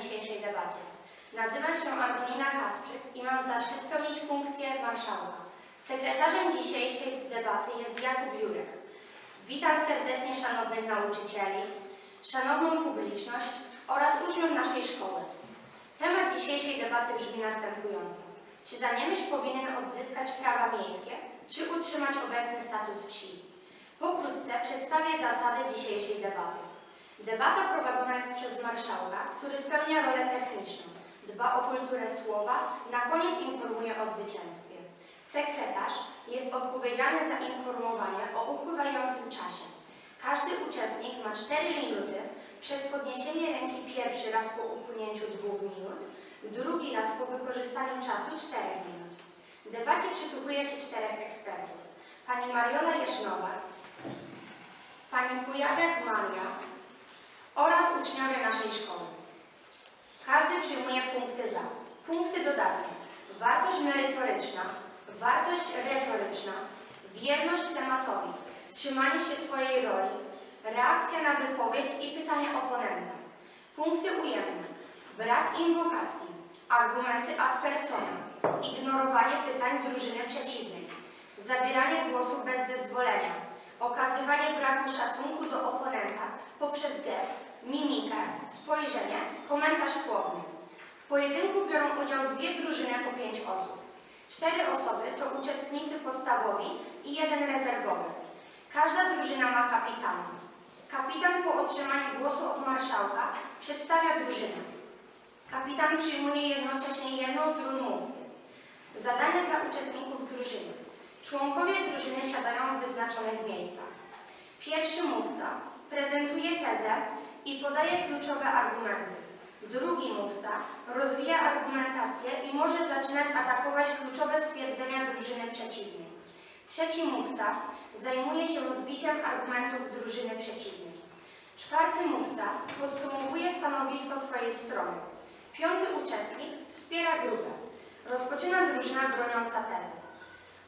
dzisiejszej debacie. Nazywam się Antonina Kasprzyk i mam zaszczyt pełnić funkcję marszałka. Sekretarzem dzisiejszej debaty jest Jakub Jurek. Witam serdecznie szanownych nauczycieli, szanowną publiczność oraz uczniów naszej szkoły. Temat dzisiejszej debaty brzmi następująco. Czy Zaniemyśl powinien odzyskać prawa miejskie, czy utrzymać obecny status wsi? Pokrótce przedstawię zasady dzisiejszej debaty. Debata prowadzona jest przez marszałka, który spełnia rolę techniczną. Dba o kulturę słowa, na koniec informuje o zwycięstwie. Sekretarz jest odpowiedzialny za informowanie o upływającym czasie. Każdy uczestnik ma 4 minuty przez podniesienie ręki pierwszy raz po upłynięciu 2 minut, drugi raz po wykorzystaniu czasu 4 minut. Debacie przysłuchuje się czterech ekspertów. Pani Mariola Jesznowa, Pani Kujawiak Maria oraz uczniowie naszej szkoły. Każdy przyjmuje punkty za. Punkty dodatnie. Wartość merytoryczna, wartość retoryczna, wierność tematowi, trzymanie się swojej roli, reakcja na wypowiedź i pytania oponenta. Punkty ujemne. Brak inwokacji, argumenty ad personam, ignorowanie pytań drużyny przeciwnej, zabieranie głosu bez zezwolenia, okazywanie braku szacunku do oponenta poprzez gest, mimikę, spojrzenie, komentarz słowny. W pojedynku biorą udział dwie drużyny po pięć osób. Cztery osoby to uczestnicy podstawowi i jeden rezerwowy. Każda drużyna ma kapitana. Kapitan po otrzymaniu głosu od marszałka przedstawia drużynę. Kapitan przyjmuje jednocześnie jedną z ról mówcy. Zadania dla uczestników drużyny. Członkowie drużyny siadają w wyznaczonych miejscach. Pierwszy mówca prezentuje tezę i podaje kluczowe argumenty. Drugi mówca rozwija argumentację i może zaczynać atakować kluczowe stwierdzenia drużyny przeciwnej. Trzeci mówca zajmuje się rozbiciem argumentów drużyny przeciwnej. Czwarty mówca podsumowuje stanowisko swojej strony. Piąty uczestnik wspiera grupę. Rozpoczyna drużyna broniąca tezy.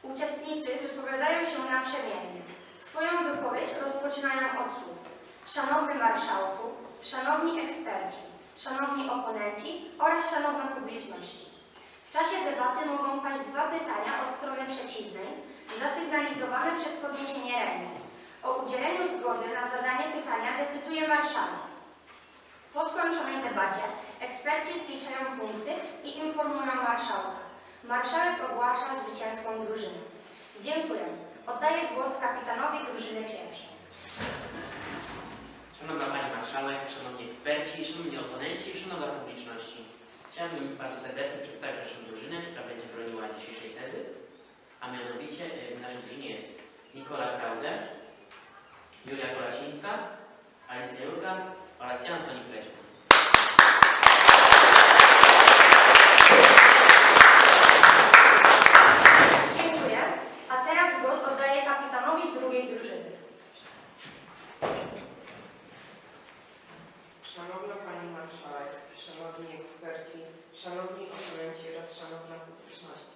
Uczestnicy wypowiadają się naprzemiennie. Swoją wypowiedź rozpoczynają od słów. Szanowny Marszałku, Szanowni eksperci, Szanowni oponenci oraz Szanowna publiczności. W czasie debaty mogą paść dwa pytania od strony przeciwnej, zasygnalizowane przez podniesienie ręki. O udzieleniu zgody na zadanie pytania decyduje marszałek. Po skończonej debacie eksperci zliczają punkty i informują marszałka. Marszałek ogłasza zwycięską drużynę. Dziękuję. Oddaję głos kapitanowi drużyny pierwszej. Szanowna Pani Marszałek, Szanowni eksperci, Szanowni oponenci, Szanowna publiczności. Chciałbym bardzo serdecznie przedstawić naszą drużynę, która będzie broniła dzisiejszej tezy. A mianowicie y, w naszej drużynie jest Nikola Krause, Julia Kolasińska, Alicja Jurka oraz Jan Antoni Krećman. Dziękuję. A teraz głos oddaję kapitanowi drugiej drużyny. Szanowna Pani Marszałek, Szanowni eksperci, Szanowni oponenci oraz Szanowna publiczność.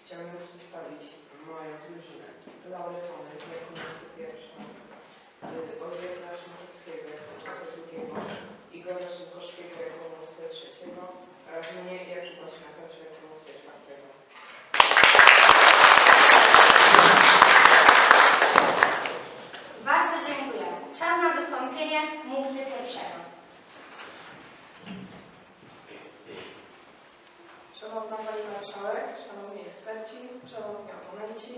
Chciałbym przedstawić moją drużynę. Laurę Tony z Jakubicy pierwszą, Olgierdza Szymczewskiego jako mówcę drugiego, Igora Szymkowskiego jako mówcę trzeciego oraz mnie Jakuba Śmiatacza jako mówcę czwartego. Bardzo dziękuję. Czas na wystąpienie mówcy pierwszego. Szanowna Pani Marszałek, Szanowni eksperci, Szanowni oponenci,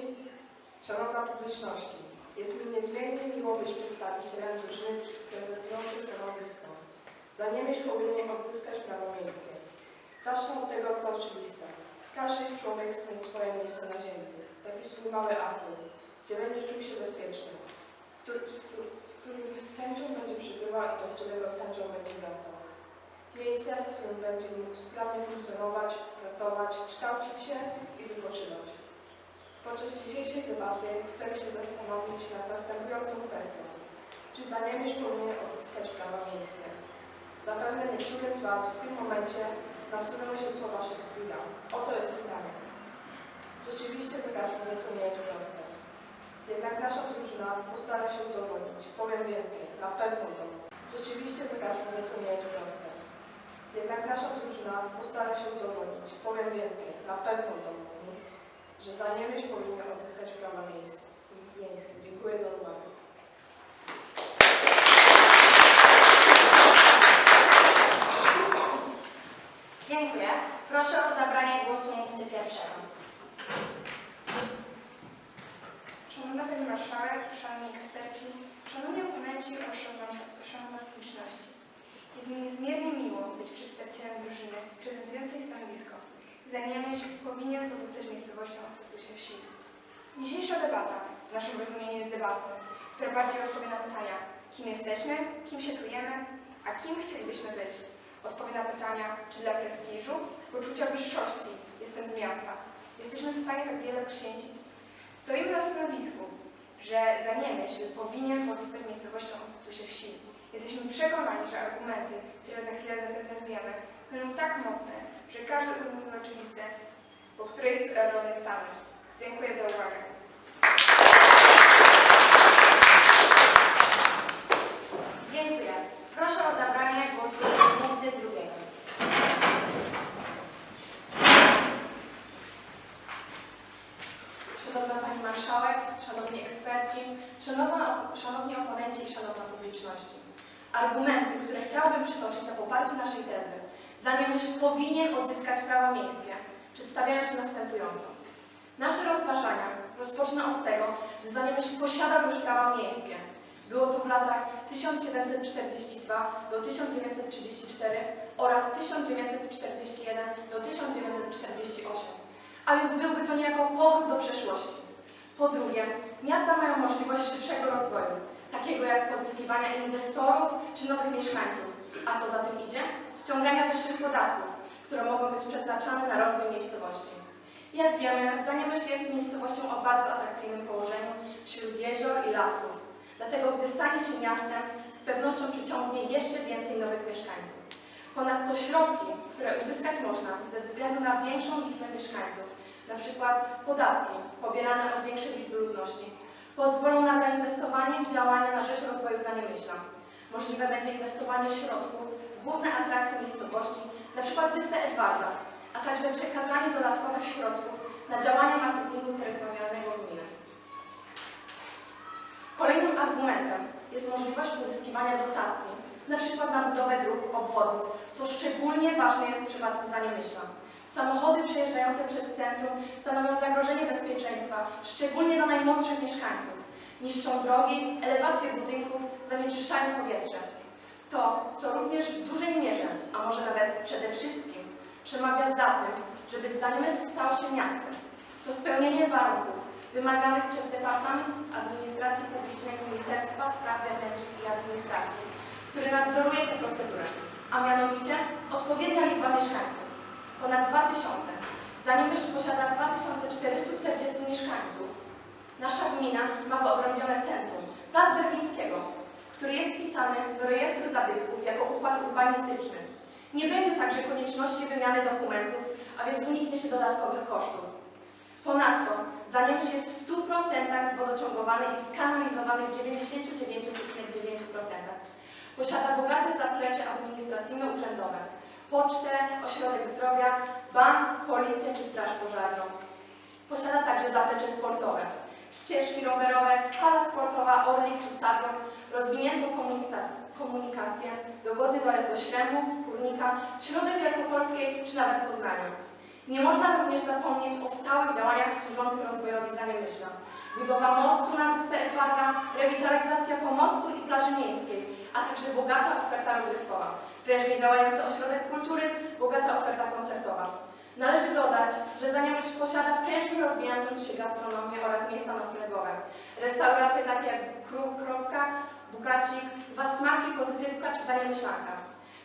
Szanowna publiczności. Jest mi niezmiernie miło być przedstawicielem drużyny prezentującej stanowisko. Za niemieść powinien odzyskać prawo miejskie. Zacznę od tego, co oczywiste. Każdy człowiek chce swoje miejsce na ziemi. Taki swój mały asyl, gdzie będzie czuł się bezpieczny, w, któ- w, któ- w którym chęcią będzie przybywał i do którego chęcią będzie wracał. Miejsce, w którym będzie mógł sprawnie funkcjonować, pracować, kształcić się i wypoczywać. Podczas dzisiejszej debaty chcemy się zastanowić nad następującą kwestią. Czy Zaniemieś powinien odzyskać prawa miejskie? Zapewne niektórym z Was w tym momencie nasunęły się słowa Szekspira. Oto jest pytanie. Rzeczywiście zagadnienie to nie jest proste. Jednak nasza drużyna postara się udowodnić. Powiem więcej, na pewno to. Rzeczywiście zagadnienie to nie jest proste. Jednak nasza drużyna postara się udowodnić, powiem więcej, na pewno udowodni, że za niemieść powinien odzyskać prawa miejskie. Dziękuję za uwagę. Dziękuję. Proszę o zabranie głosu mówcy pierwszego. Szanowna Pani Marszałek, Szanowni Eksperci, Szanowni Oponenci oraz szanowna- Szanowna Publiczności. Jest mi niezmiernie miło być przedstawicielem drużyny prezentującej stanowisko. Zajmiemy się powinien pozostać miejscowością o statusie wsi. Dzisiejsza debata w naszym rozumieniu jest debatą, która bardziej odpowie na pytania, kim jesteśmy, kim się czujemy, a kim chcielibyśmy być. Na pytania, czy dla prestiżu, poczucia wyższości jestem z miasta. Jesteśmy w stanie tak wiele poświęcić? Stoimy na stanowisku, że Zaniemyśl powinien pozostać miejscowością o statusie wsi. Jesteśmy przekonani, że argumenty, które za chwilę zaprezentujemy, będą tak mocne, że każdy uzna oczywiste, po której stronie stanąć. Dziękuję za uwagę. Dziękuję. Proszę o zabranie głosu mówcy drugiego. Szanowna Pani Marszałek, Szanowni Eksperci, Szanowna, Szanowni Oponenci i Szanowna Publiczności. Argumenty, które chciałabym przytoczyć na poparcie naszej tezy, Zaniemyśl powinien odzyskać prawa miejskie, przedstawiają się następująco. Nasze rozważania rozpocznę od tego, że Zaniemyśl posiadał już prawa miejskie. Było to w latach 1742 do 1934 oraz 1941 do 1948 a więc byłby to niejako powrót do przeszłości. Po drugie, miasta mają możliwość szybszego rozwoju, takiego jak pozyskiwania inwestorów czy nowych mieszkańców, a co za tym idzie? Ściągania wyższych podatków, które mogą być przeznaczane na rozwój miejscowości. Jak wiemy, Zaniemyśl jest miejscowością o bardzo atrakcyjnym położeniu wśród jezior i lasów. Dlatego, gdy stanie się miastem, z pewnością przyciągnie jeszcze więcej nowych mieszkańców. Ponadto środki, które uzyskać można ze względu na większą liczbę mieszkańców, przykład podatki pobierane od większej liczby ludności, pozwolą na zainwestowanie w działania na rzecz rozwoju Zaniemyśla. Możliwe będzie inwestowanie środków w główne atrakcje miejscowości, przykład Wyspę Edwarda, a także przekazanie dodatkowych środków na działania marketingu terytorialnego. Kolejnym argumentem jest możliwość pozyskiwania dotacji, na przykład na budowę dróg, obwodnic, co szczególnie ważne jest w przypadku Zaniemyśla. Samochody przejeżdżające przez centrum stanowią zagrożenie bezpieczeństwa, szczególnie dla najmłodszych mieszkańców. Niszczą drogi, elewacje budynków, zanieczyszczają powietrze. To, co również w dużej mierze, a może nawet przede wszystkim, przemawia za tym, żeby Zaniemysł stał się miastem. To spełnienie warunków wymaganych przez Departament Administracji Publicznej Ministerstwa Spraw Wewnętrznych i Administracji, który nadzoruje tę procedurę, a mianowicie odpowiednia liczba mieszkańców, ponad 2000. Zaniemyśl posiada 2440 mieszkańców. Nasza gmina ma wyodrębnione centrum, Plac Berwińskiego, który jest wpisany do rejestru zabytków jako układ urbanistyczny. Nie będzie także konieczności wymiany dokumentów, a więc uniknie się dodatkowych kosztów. Ponadto Zaniemyśl jest w 100% zwodociągowany i skanalizowany w 99,9%. Posiada bogate zaplecze administracyjno-urzędowe, pocztę, ośrodek zdrowia, bank, policję czy straż pożarną. Posiada także zaplecze sportowe, ścieżki rowerowe, hala sportowa, orlik czy stadion, rozwiniętą komunikację, dogodny dojazd do Śremu, Górnika, Środy Wielkopolskiej czy nawet Poznania. Nie można również zapomnieć o stałych działaniach służących rozwojowi Zaniemyśla. Budowa mostu na Wyspę Edwarda, rewitalizacja pomostu i plaży miejskiej, a także bogata oferta rozrywkowa, prężnie działający ośrodek kultury, bogata oferta koncertowa. Należy dodać, że Zaniemyśl posiada prężnie rozwijającą się gastronomię oraz miejsca noclegowe. Restauracje takie jak Kropka, Bugacik, Wasmaki, Pozytywka czy Zaniemyślanka.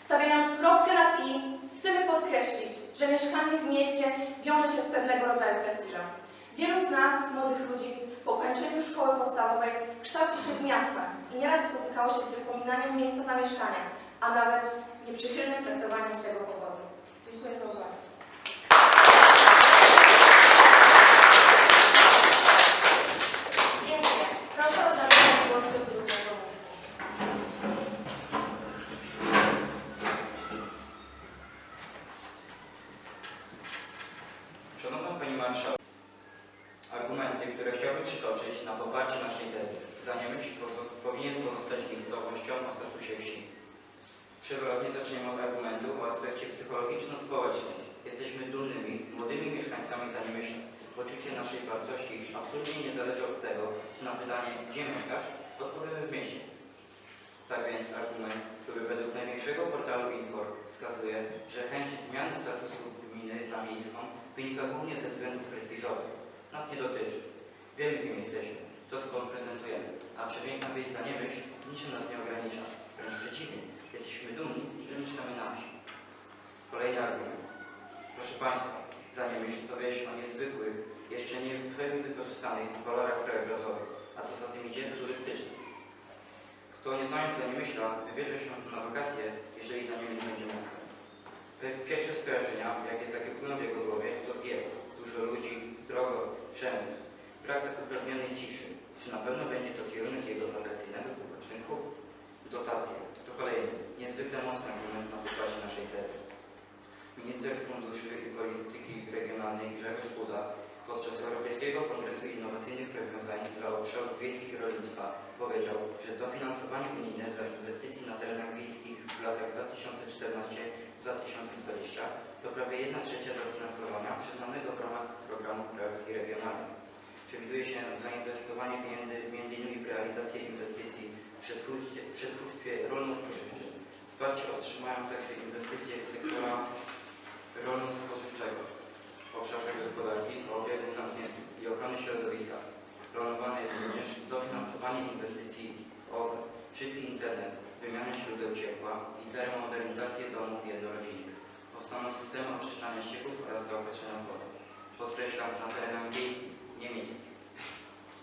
Stawiając kropkę nad i, chcemy podkreślić, że mieszkanie w mieście wiąże się z pewnego rodzaju prestiżem. Wielu z nas, młodych ludzi, po ukończeniu szkoły podstawowej kształci się w miastach i nieraz spotykało się z wypominaniem miejsca zamieszkania, a nawet nieprzychylnym traktowaniem z tego powodu. Dziękuję za uwagę. Dziękuję. Proszę o zabranie głosu drugiego mówcy. argumenty, które chciałbym przytoczyć na poparcie naszej tezy. Zaniemyśl pozo- powinien pozostać miejscowością o statusie wsi. Przewrotnie zaczniemy od argumentu o aspekcie psychologiczno-społecznym. Jesteśmy dumnymi, młodymi mieszkańcami Zaniemyśla. Poczucie naszej wartości absolutnie nie zależy od tego, czy na pytanie, gdzie mieszkasz, odpowiemy w mieście. Tak więc argument, który według największego portalu Infor wskazuje, że chęć zmiany statusu gminy na miejską wynika głównie ze względów prestiżowych. Nas nie dotyczy. Wiemy, kim jesteśmy, co skąd prezentujemy, a przepiękna wieś za niemyśl niczym nas nie ogranicza. Wręcz przeciwnie, jesteśmy dumni, że mieszkamy na wsi. Kolejny argument. Proszę Państwa, za niemyśl to wieś o niezwykłych, jeszcze nie w pełni wykorzystanych walorach krajobrazowych, a co za tym idzie, turystycznych. Kto nie znając Zaniemyśla, wybierze się tu na wakacje, jeżeli Zaniemyśl będzie miastem. Pe- Pierwsze skojarzenia, jakie zakiepują w jego głowie, to zgieł. Dużo ludzi, drogo, przemysł. Brak tak uprawnionej ciszy. Czy na pewno będzie to kierunek jego wakacyjnego wypoczynku? Dotacje. To kolejny, niezwykle mocny argument na pokładzie naszej tezy. Minister Funduszy i Polityki Regionalnej Grzegorz Puda podczas Europejskiego Kongresu Innowacyjnych Rozwiązań dla Obszarów Wiejskich Rolnictwa powiedział, że dofinansowanie unijne dla inwestycji na terenach wiejskich w latach 2014-2020 to prawie 1 trzecia dofinansowania przyznanego w ramach programów krajowych i regionalnych. Przewiduje się zainwestowanie pieniędzy m.in. w realizację inwestycji przetwórstwie, przetwórstwie rolno-spożywczym. Wsparcie otrzymają także inwestycje z sektora rolno-spożywczego w obszarze gospodarki o obiegu zamkniętym i ochrony środowiska. Planowane jest również dofinansowanie inwestycji OZE, szybki internet, wymianę źródeł ciepła i termomodernizację domów jednorodzinnych. Powstaną systemy oczyszczania ścieków oraz zaopatrzenia w wodę. Podkreślam, na terenach wiejskich, nie miejskich.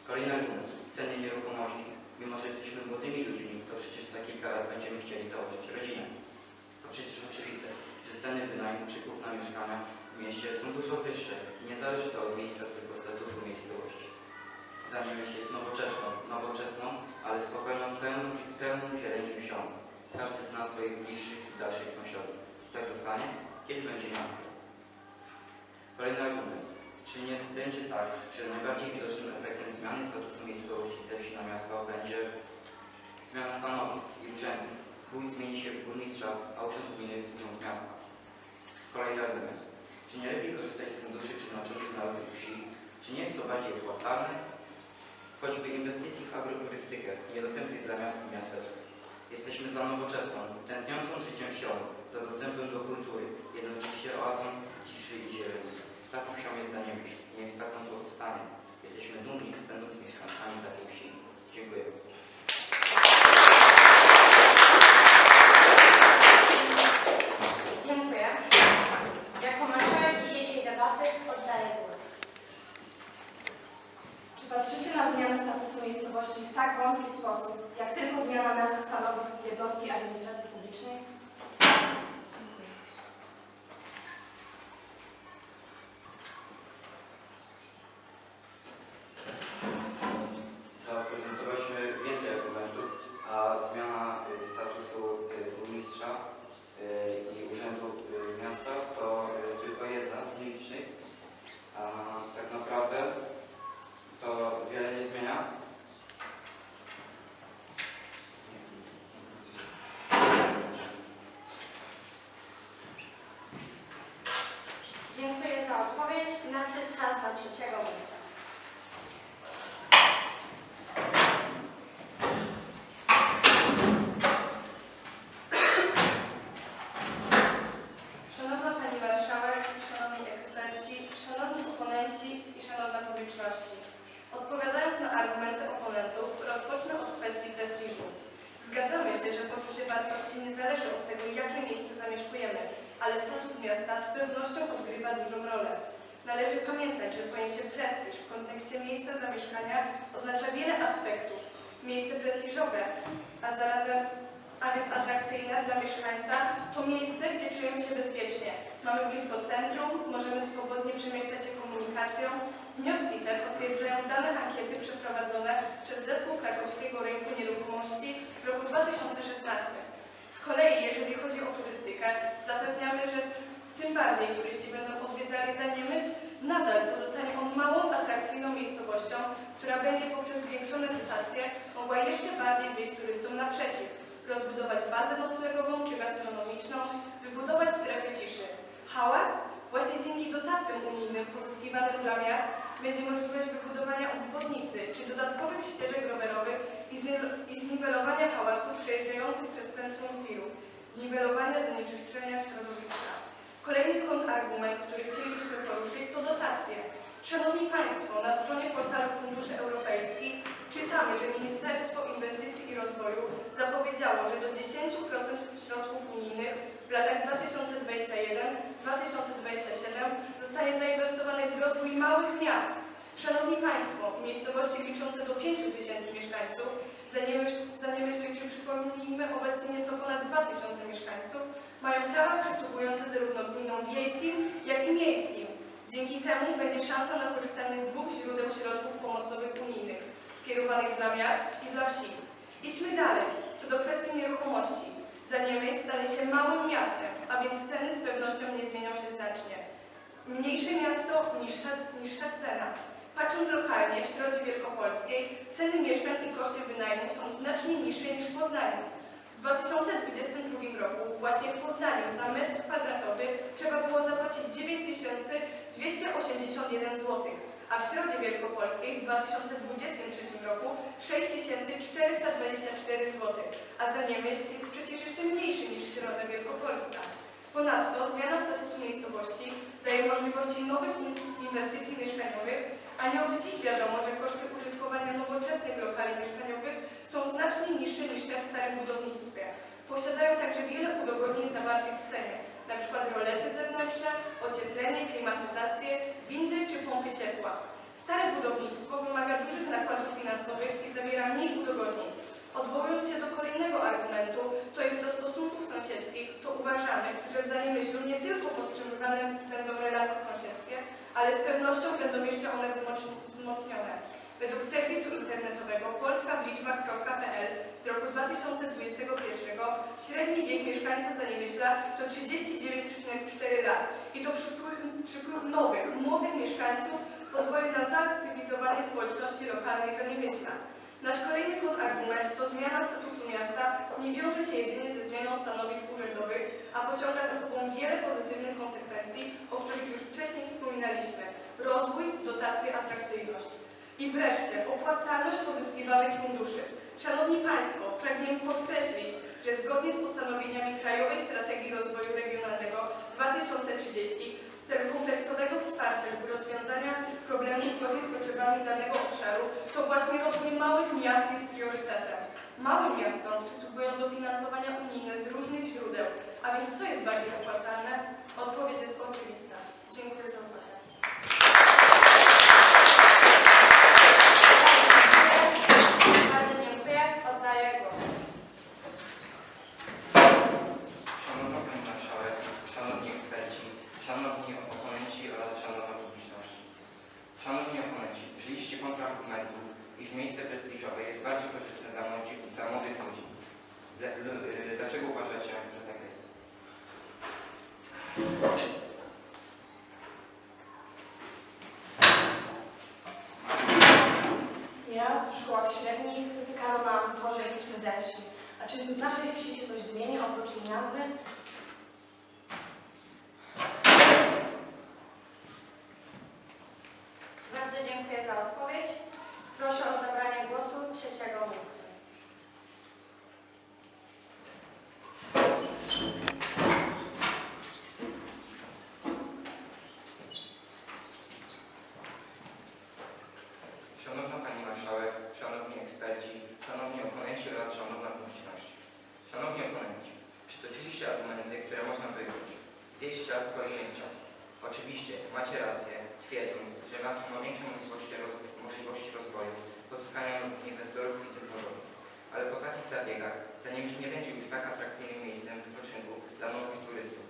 Kolejny argument. Ceny nieruchomości. Mimo, że jesteśmy młodymi ludźmi, to przecież za kilka lat będziemy chcieli założyć rodzinę. To przecież oczywiste, że ceny wynajmu czy kupna mieszkania w mieście są dużo wyższe i nie zależy to od miejsca, tylko statusu miejscowości. Zaniemyśl jest nowoczesną, nowoczesną, ale spokojną, pełną, pełną zieleni wsią. Każdy zna swoich bliższych i dalszych sąsiadów. Tak zostanie? Kiedy będzie miasto? Kolejny argument. Czy nie będzie tak, że najbardziej widocznym efektem zmiany statusu miejscowości ze wsi na miasto będzie zmiana stanowisk i urzędów? Wójt zmieni się w burmistrza, a urząd gminy w urząd miasta. Kolejny argument. Czy nie lepiej korzystać z funduszy przeznaczonych dla rozwój wsi? Czy nie jest to bardziej opłacalne? Choćby inwestycji w agroturystykę, niedostępnych dla miast i miasteczek. Jesteśmy za nowoczesną, tętniącą życiem wsią, za dostępem do kultury, jednocześnie oazą ciszy i zieleni. Taką wsią jest za niemyśl. Niech taką pozostanie. Jesteśmy dumni, będąc mieszkańcami takiej wsi. Dziękuję. Dziękuję. Jako marszałek dzisiejszej debaty oddaję głos. Czy patrzycie na zmianę statusu miejscowości w tak wąski sposób, jak tylko zmiana nazw stanowisk jednostki administracji publicznej? Zaprezentowaliśmy więcej argumentów, a zmiana y, statusu y, burmistrza y, i urzędu y, miasta to y, tylko jedna z nielicznych. A tak naprawdę to wiele nie zmienia. Dziękuję za odpowiedź. Nadszedł czas na trzeciego mówcę. Szanowna Pani Marszałek, Szanowni Eksperci, Szanowni Oponenci i Szanowna Publiczności. Odpowiadając na argumenty oponentów, rozpocznę od kwestii prestiżu. Zgadzamy się, że poczucie wartości nie zależy od tego, jakie miejsce zamieszkujemy, ale status miasta z pewnością odgrywa dużą rolę. Należy pamiętać, że pojęcie prestiż w kontekście miejsca zamieszkania oznacza wiele aspektów. Miejsce prestiżowe, a zarazem a więc atrakcyjne dla mieszkańca, to miejsce, gdzie czujemy się bezpiecznie. Mamy blisko centrum, możemy swobodnie przemieszczać się komunikacją. Wnioski te potwierdzają dane ankiety przeprowadzone przez Zespół Krakowskiego Rynku Nieruchomości w roku 2016. Z kolei, jeżeli chodzi o turystykę, zapewniamy, że tym bardziej turyści będą odwiedzali Zaniemyśl, nadal pozostanie on małą, atrakcyjną miejscowością, która będzie poprzez zwiększone dotacje mogła jeszcze bardziej wyjść turystom naprzeciw, rozbudować bazę noclegową czy gastronomiczną, wybudować strefy ciszy. Hałas? Właśnie dzięki dotacjom unijnym pozyskiwanym dla miast będzie możliwość wybudowania obwodnicy czy dodatkowych ścieżek rowerowych i, i zniwelowania hałasu przejeżdżających przez centrum tirów, zniwelowania zanieczyszczenia środowiska. Kolejny kontrargument, który chcielibyśmy poruszyć, to dotacje. Szanowni Państwo, na stronie portalu Funduszy Europejskich czytamy, że Ministerstwo Inwestycji i Rozwoju zapowiedziało, że do 10% środków unijnych w latach 2021-2027 zostanie zainwestowanych w rozwój małych miast. Szanowni Państwo, miejscowości liczące do 5 tysięcy mieszkańców, za niemyśl, za przypomnijmy obecnie nieco ponad 2 tysiące mieszkańców, mają prawa przysługujące zarówno gminom wiejskim, jak i miejskim. Dzięki temu będzie szansa na korzystanie z dwóch źródeł środków pomocowych unijnych, skierowanych dla miast i dla wsi. Idźmy dalej. Co do kwestii nieruchomości. Zaniemyśl stanie się małym miastem, a więc ceny z pewnością nie zmienią się znacznie. Mniejsze miasto, niższa, niższa cena. Patrząc lokalnie, w środzie wielkopolskiej, ceny mieszkań i koszty wynajmu są znacznie niższe niż w Poznaniu. W 2022 roku właśnie w Poznaniu za metr kwadratowy trzeba było zapłacić 9281 zł, a w środzie wielkopolskiej w 2023 roku 6424 zł, a za Niemieś jest przecież jeszcze mniejszy niż środa wielkopolska. Ponadto zmiana statusu miejscowości daje możliwości nowych inwestycji mieszkaniowych, a nie od dziś wiadomo, że koszty użytkowania nowoczesnych lokali mieszkaniowych są znacznie niższe niż te w starym budownictwie. Posiadają także wiele udogodnień zawartych w cenie, np. rolety zewnętrzne, ocieplenie, klimatyzację, windy czy pompy ciepła. Stare budownictwo wymaga dużych nakładów finansowych i zawiera mniej udogodnień. Odwołując się do kolejnego argumentu, to jest do stosunków sąsiedzkich, to uważamy, że w Zaniemyślu nie tylko podtrzymywane będą relacje sąsiedzkie, ale z pewnością będą jeszcze one wzmoc- wzmocnione. Według serwisu internetowego polskawliczbach.pl z roku 2021 średni wiek mieszkańca Zaniemyśla to 39,4 lat i to przypływ, przypływ nowych, młodych mieszkańców pozwoli na zaktywizowanie społeczności lokalnej Zaniemyśla. Nasz kolejny kontrargument to zmiana statusu miasta nie wiąże się jedynie ze zmianą stanowisk urzędowych, a pociąga za sobą wiele pozytywnych konsekwencji, o których już wcześniej wspominaliśmy. Rozwój, dotacje, atrakcyjność. I wreszcie opłacalność pozyskiwanych funduszy. Szanowni Państwo, pragniemy podkreślić, że zgodnie z postanowieniami Krajowej Strategii Rozwoju Regionalnego 2030 w celu kompleksowego wsparcia lub rozwiązania problemu zgodnie z potrzebami danego obszaru, to właśnie rozwój małych miast jest priorytetem. Małym miastom przysługują dofinansowania unijne z różnych źródeł, a więc co jest bardziej opłacalne? Odpowiedź jest oczywista. Dziękuję za uwagę. Bardzo dziękuję. Oddaję głos. Szanowna Pani Marszałek, Szanowni Eksperci, Szanowni Oponenci oraz Szanowna Publiczności. Szanowni Oponenci, użyliście kontrargumentu, iż miejsce prestiżowe jest bardziej korzystne dla, młodzi, dla młodych ludzi. Dla- l- y, Dlaczego uważacie, że tak jest? Nieraz w szkołach średnich wytykano nam to, że jesteśmy ze wsi. A czy w naszej wsi się coś zmieni oprócz jej nazwy? Bardzo dziękuję za odpowiedź. Proszę o zabranie głosu trzeciego mówcę. Szanowna Pani Marszałek, Szanowni Eksperci, Szanowni Oponenci oraz Szanowna Publiczność. Szanowni Oponenci, przytoczyliście argumenty, które można wyjąć. Zjeść ciastko i mieć ciastko. Oczywiście, macie rację, twierdząc, że miasto ma większe możliwości, roz, możliwości rozwoju, pozyskania nowych inwestorów i tym podobnie. Ale po takich zabiegach Zaniemieś nie będzie już tak atrakcyjnym miejscem wypoczynku dla nowych turystów.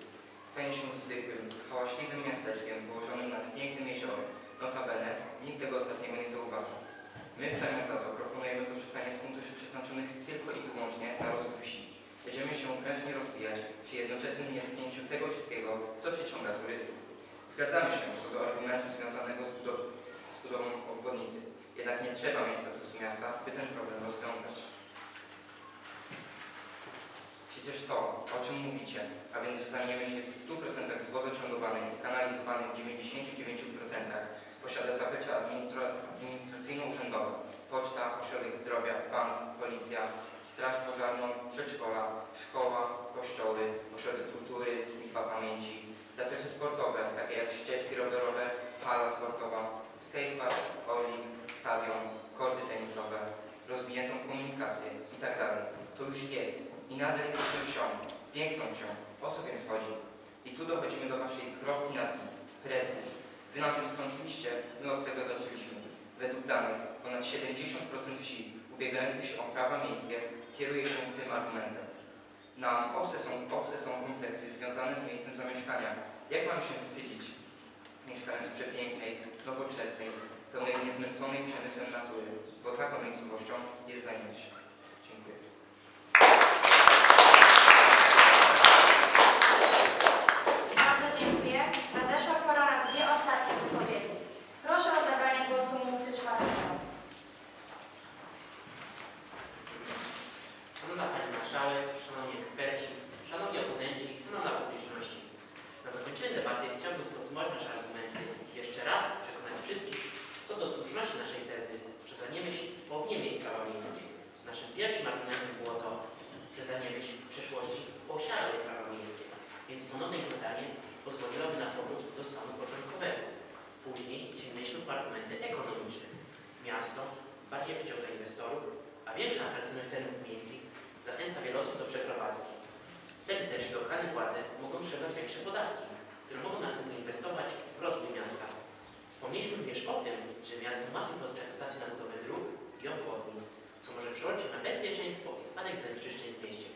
Się zwykłym, hałaśliwym miasteczkiem położonym nad pięknym jeziorem. Notabene, nikt tego ostatniego nie zauważy. My w zamian za to proponujemy korzystanie z funduszy przeznaczonych tylko i wyłącznie na rozwój wsi. Będziemy się prężnie rozwijać przy jednoczesnym nietknięciu tego wszystkiego, co przyciąga turystów. Zgadzamy się co do argumentu związanego z, budow- z z budową obwodnicy. Jednak nie trzeba mieć statusu miasta, by ten problem rozwiązać. Przecież to, o czym mówicie, a więc że zamieniamy się w 100% z wodociągowanej skanalizowanej w 99%, posiada zaplecze administra- administracyjno-urzędowe, poczta, ośrodek zdrowia, bank, policja, straż pożarną, przedszkola, szkoła, kościoły, ośrodek kultury, izba pamięci, zaplecze sportowe, takie jak ścieżki rowerowe, hala sportowa, skatepark, orlik, stadion, korty tenisowe, rozwiniętą komunikację itd. To już jest i nadal jesteśmy wsią, piękną wsią. O co więc chodzi? I tu dochodzimy do waszej kropki nad i, prestiż. Wy na tym skończyliście, my od tego zaczęliśmy. Według danych ponad 70% wsi ubiegających się o prawa miejskie kieruje się tym argumentem. Nam obce są, obce są kompleksy związane z miejscem zamieszkania. Jak mam się wstydzić, mieszkając w przepięknej, nowoczesnej, pełnej niezmęconej przemysłem natury, bo taką miejscowością jest Zanieś. Dziękuję. Bardzo dziękuję. Nadeszła pora na dwie ostatnie wypowiedzi. Proszę o zabranie głosu mówcy czwartego. Szanowna Pani Marszałek, Szanowni Eksperci, Szanowni Oponenci, Szanowna Publiczności. Na zakończenie debaty chciałbym podsumować nasze argumenty i jeszcze raz przekonać wszystkich co do słuszności naszej tezy, że Zaniemyśl powinien mieć prawa miejskie. Naszym pierwszym argumentem było to, że Zaniemyśl w przeszłości posiada już prawa miejskie, ich nadanie pozwoliłoby na powrót do stanu początkowego. Później sięgnęliśmy po argumenty ekonomiczne. Miasto bardziej przyciąga inwestorów, a większa atrakcyjność terenów miejskich zachęca wiele osób do przeprowadzki. Wtedy też lokalne władze mogą przebrać większe podatki, które mogą następnie inwestować w rozwój miasta. Wspomnieliśmy również o tym, że miasto ma tylko dotacji na budowę dróg i obwodnic, co może przełożyć na bezpieczeństwo i spadek zanieczyszczeń w mieście.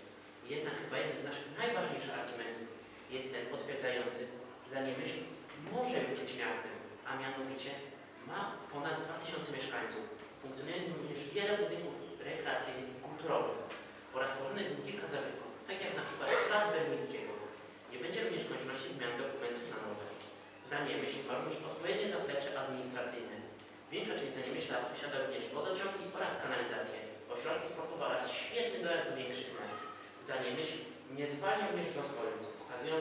Jednak chyba jednym z naszych najważniejszych argumentów jest ten potwierdzający, Zaniemyśl może być miastem, a mianowicie ma ponad 2000 mieszkańców. Funkcjonuje również wiele budynków rekreacyjnych i kulturowych oraz tworzone jest kilka zabytków, tak jak na przykład Plac Berlińskiego. Nie będzie również konieczności wymiany dokumentów na nowe. Zaniemyśl ma również odpowiednie zaplecze administracyjne. Większa część Zaniemyśla posiada również wodociągi oraz kanalizację, ośrodki sportowe oraz świetny dojazd do większych miast. Zaniemyśl nie zwalnia również w rozwoju, co pokazują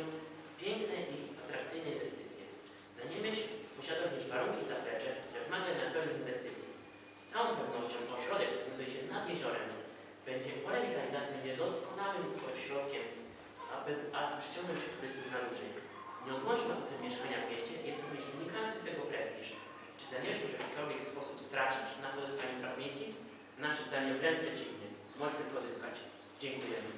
piękne i atrakcyjne inwestycje. Zaniemyśl posiada również warunki zaplecze, które wymagają na pełni inwestycji. Z całą pewnością ośrodek, który znajduje się nad jeziorem, będzie po rewitalizacji będzie doskonałym ośrodkiem, aby, aby przyciągnąć turystów na dłużej. Nieodłącznym od mieszkania w mieście jest również wynikający z tego prestiż. Czy może w jakikolwiek sposób stracić na pozyskaniu praw miejskich? Naszym zdaniem wręcz przeciwnie. Może tylko zyskać. Dziękujemy.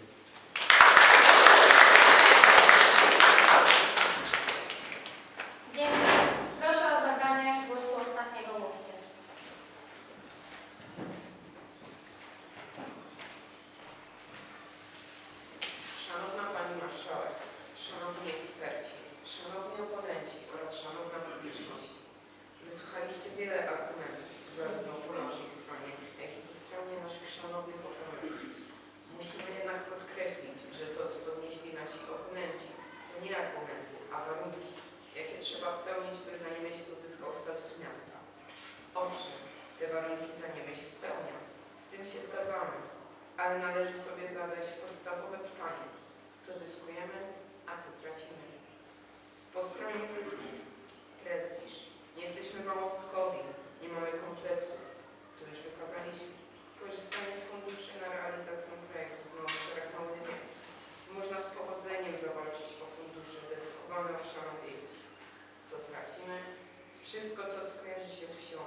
Dziękuję. Proszę o zabranie głosu ostatniego mówcy. Szanowna Pani Marszałek, Szanowni Eksperci, Szanowni Oponenci oraz Szanowna Publiczność. Wysłuchaliście wiele argumentów, zarówno po naszej stronie, jak i po stronie naszych szanownych oponentów. Musimy jednak podkreślić, że to, co podnieśli nasi oponenci, to nie argumenty, a warunki, jakie trzeba spełnić, by Zaniemyśl uzyskał status miasta. Owszem, te warunki Zaniemyśl spełnia, z tym się zgadzamy, ale należy sobie zadać podstawowe pytanie, co zyskujemy, a co tracimy. Po stronie zysków, prestiż. Nie jesteśmy małostkowi, nie mamy kompleksów, to już wykazaliśmy. Korzystanie z funduszy na realizację projektów na obszarach małych miast. Można z powodzeniem zawalczyć o fundusze dedykowane obszarom wiejskim. Co tracimy? Wszystko to, co kojarzy się z wsią.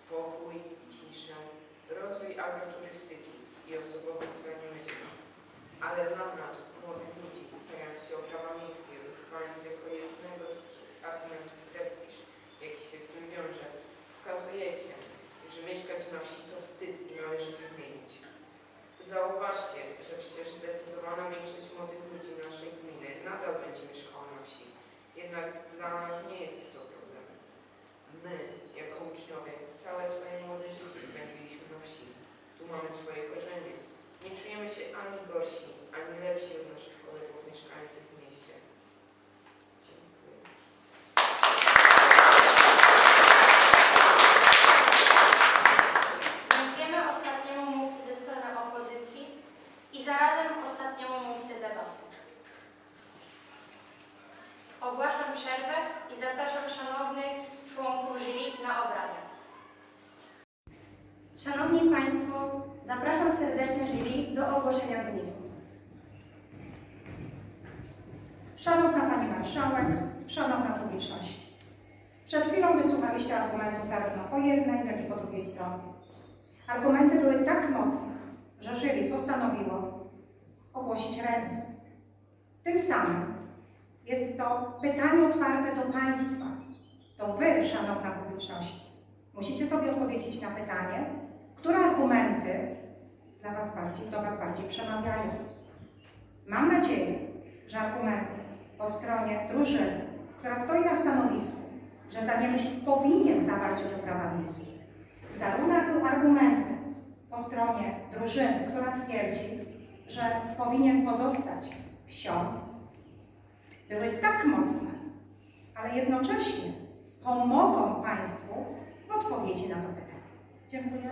Spokój, ciszę, rozwój agroturystyki i osobowość zaniemyślna. Ale dla nas, młodych ludzi, starając się o prawa miejskie, używając jako jednego z argumentów prestiż, jaki się z tym wiąże, pokazujecie, że mieszkać na wsi to wstyd i należy to zmienić. Zauważcie, że przecież zdecydowana większość młodych ludzi naszej gminy nadal będzie mieszkała na wsi. Jednak dla nas nie jest to. My, jako uczniowie, całe swoje młode życie spędziliśmy na wsi. Tu mamy swoje korzenie. Nie czujemy się ani gorsi, ani lepsi od naszych kolegów mieszkających w mieście. Dziękuję. Szanowni Państwo, zapraszam serdecznie jury do ogłoszenia wyników. Szanowna Pani Marszałek, Szanowna Publiczność. Przed chwilą wysłuchaliście argumentów zarówno po jednej, jak i po drugiej stronie. Argumenty były tak mocne, że jury postanowiło ogłosić remis. Tym samym jest to pytanie otwarte do Państwa. To Wy, Szanowna Publiczność, musicie sobie odpowiedzieć na pytanie, które argumenty dla was bardziej, do Was bardziej przemawiają. Mam nadzieję, że argumenty po stronie drużyny, która stoi na stanowisku, że Zaniemyśl powinien zawalczyć o prawa miejskie, zarówno argumenty po stronie drużyny, która twierdzi, że powinien pozostać wsią, były tak mocne, ale jednocześnie pomogą Państwu w odpowiedzi na to pytanie. Dziękuję.